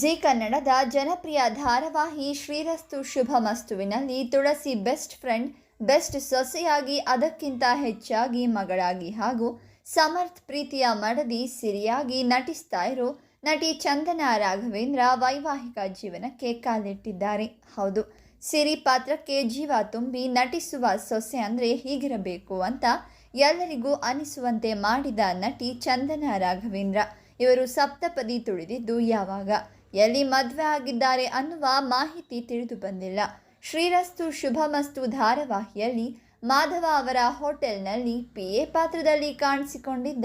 G ಕನ್ನಡದ ಜನಪ್ರಿಯ ಧಾರಾವಾಹಿ ಶ್ರೀರಸ್ತು ಶುಭಮಸ್ತುವಿನಲ್ಲಿ ತುಳಸಿ ಬೆಸ್ಟ್ ಫ್ರೆಂಡ್, ಬೆಸ್ಟ್ ಸೊಸೆಯಾಗಿ, ಅದಕ್ಕಿಂತ ಹೆಚ್ಚಾಗಿ ಮಗಳಾಗಿ ಹಾಗೂ ಸಮರ್ಥ್ ಪ್ರೀತಿಯ ಮಡದಿ ಸಿರಿಯಾಗಿ ನಟಿಸ್ತಾ ಇರೋ ನಟಿ ಚಂದನಾ ರಾಘವೇಂದ್ರ ವೈವಾಹಿಕ ಜೀವನಕ್ಕೆ ಕಾಲಿಟ್ಟಿದ್ದಾರೆ. ಹೌದು, ಸಿರಿ ಪಾತ್ರಕ್ಕೆ ಜೀವ ತುಂಬಿ ನಟಿಸುವ ಸೊಸೆ ಅಂದರೆ ಹೀಗಿರಬೇಕು ಅಂತ ಎಲ್ಲರಿಗೂ ಅನಿಸುವಂತೆ ಮಾಡಿದ ನಟಿ ಚಂದನಾ ರಾಘವೇಂದ್ರ. ಇವರು ಸಪ್ತಪದಿ ತುಳಿದಿದ್ದು ಯಾವಾಗ? ಎಲ್ಲಿ ಮದುವೆ ಆಗಿದ್ದಾರೆ ಅನ್ನುವ ಮಾಹಿತಿ ತಿಳಿದು ಬಂದಿಲ್ಲ. ಶ್ರೀರಸ್ತು ಶುಭಮಸ್ತು ಧಾರಾವಾಹಿಯಲ್ಲಿ ಮಾಧವ ಅವರ ಹೋಟೆಲ್ನಲ್ಲಿ ಪಿ ಎ ಪಾತ್ರದಲ್ಲಿ ಕಾಣಿಸಿಕೊಂಡಿದ್ದ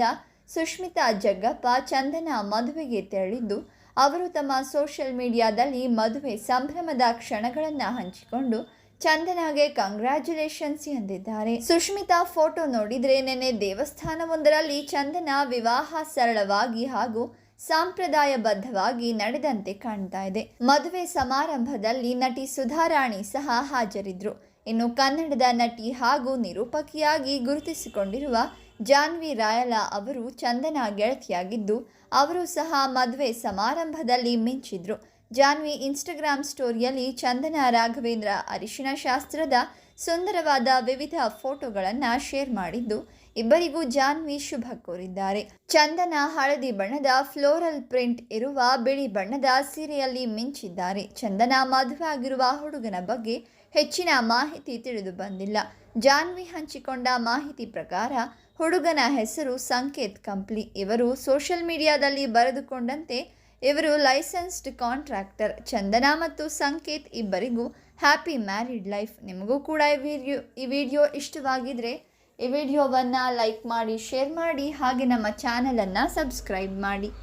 ಸುಷ್ಮಿತಾ ಜಗ್ಗಪ್ಪ ಚಂದನ ಮದುವೆಗೆ ತೆರಳಿದ್ದು, ಅವರು ತಮ್ಮ ಸೋಷಿಯಲ್ ಮೀಡಿಯಾದಲ್ಲಿ ಮದುವೆ ಸಂಭ್ರಮದ ಕ್ಷಣಗಳನ್ನು ಹಂಚಿಕೊಂಡು ಚಂದನಾಗೆ ಕಂಗ್ರ್ಯಾಚುಲೇಷನ್ಸ್ ಎಂದಿದ್ದಾರೆ. ಸುಷ್ಮಿತಾ ಫೋಟೋ ನೋಡಿದರೆ ನೆನೆ ದೇವಸ್ಥಾನವೊಂದರಲ್ಲಿ ಚಂದನ ವಿವಾಹ ಸರಳವಾಗಿ ಹಾಗೂ ಸಾಂಪ್ರದಾಯಬದ್ಧವಾಗಿ ನಡೆದಂತೆ ಕಾಣ್ತಾ ಇದೆ. ಮದುವೆ ಸಮಾರಂಭದಲ್ಲಿ ನಟಿ ಸುಧಾರಾಣಿ ಸಹ ಹಾಜರಿದ್ರು. ಇನ್ನು ಕನ್ನಡದ ನಟಿ ಹಾಗೂ ನಿರೂಪಕಿಯಾಗಿ ಗುರುತಿಸಿಕೊಂಡಿರುವ ಜಾನ್ವಿ ರಾಯಲ ಅವರು ಚಂದನ ಗೆಳತಿಯಾಗಿದ್ದು, ಅವರು ಸಹ ಮದುವೆ ಸಮಾರಂಭದಲ್ಲಿ ಮಿಂಚಿದ್ರು. ಜಾನ್ವಿ ಇನ್ಸ್ಟಾಗ್ರಾಮ್ ಸ್ಟೋರಿಯಲ್ಲಿ ಚಂದನ ರಾಘವೇಂದ್ರ ಅರಿಶಿನ ಶಾಸ್ತ್ರದ ಸುಂದರವಾದ ವಿವಿಧ ಫೋಟೋಗಳನ್ನು ಶೇರ್ ಮಾಡಿದ್ದು ಇಬ್ಬರಿಗೂ ಜಾನ್ವಿ ಶುಭ ಕೋರಿದ್ದಾರೆ. ಚಂದನ ಹಳದಿ ಬಣ್ಣದ ಫ್ಲೋರಲ್ ಪ್ರಿಂಟ್ ಇರುವ ಬಿಳಿ ಬಣ್ಣದ ಸೀರೆಯಲ್ಲಿ ಮಿಂಚಿದ್ದಾರೆ. ಚಂದನ ಮದುವೆ ಆಗಿರುವ ಹುಡುಗನ ಬಗ್ಗೆ ಹೆಚ್ಚಿನ ಮಾಹಿತಿ ತಿಳಿದು ಬಂದಿಲ್ಲ. ಜಾನ್ವಿ ಹಂಚಿಕೊಂಡ ಮಾಹಿತಿ ಪ್ರಕಾರ ಹುಡುಗನ ಹೆಸರು ಸಂಕೇತ್ ಕಂಪ್ಲಿ. ಇವರು ಸೋಷಿಯಲ್ ಮೀಡಿಯಾದಲ್ಲಿ ಬರೆದುಕೊಂಡಂತೆ ಇವರು ಲೈಸೆನ್ಸ್ಡ್ ಕಾಂಟ್ರಾಕ್ಟರ್ ಚಂದನ ಮತ್ತು ಸಂಕೇತ್ ಇಬ್ಬರಿಗೂ ಹ್ಯಾಪಿ ಮ್ಯಾರಿಡ್ ಲೈಫ್ ನಿಮಗೂ ಕೂಡ ಈ ವಿಡಿಯೋ ಈ ವಿಡಿಯೋ ಇಷ್ಟವಾಗಿದ್ದರೆ ಈ ವಿಡಿಯೋವನ್ನು ಲೈಕ್ ಮಾಡಿ ಶೇರ್ ಮಾಡಿ, ಹಾಗೆ ನಮ್ಮ ಚಾನಲನ್ನು ಸಬ್ಸ್ಕ್ರೈಬ್ ಮಾಡಿ.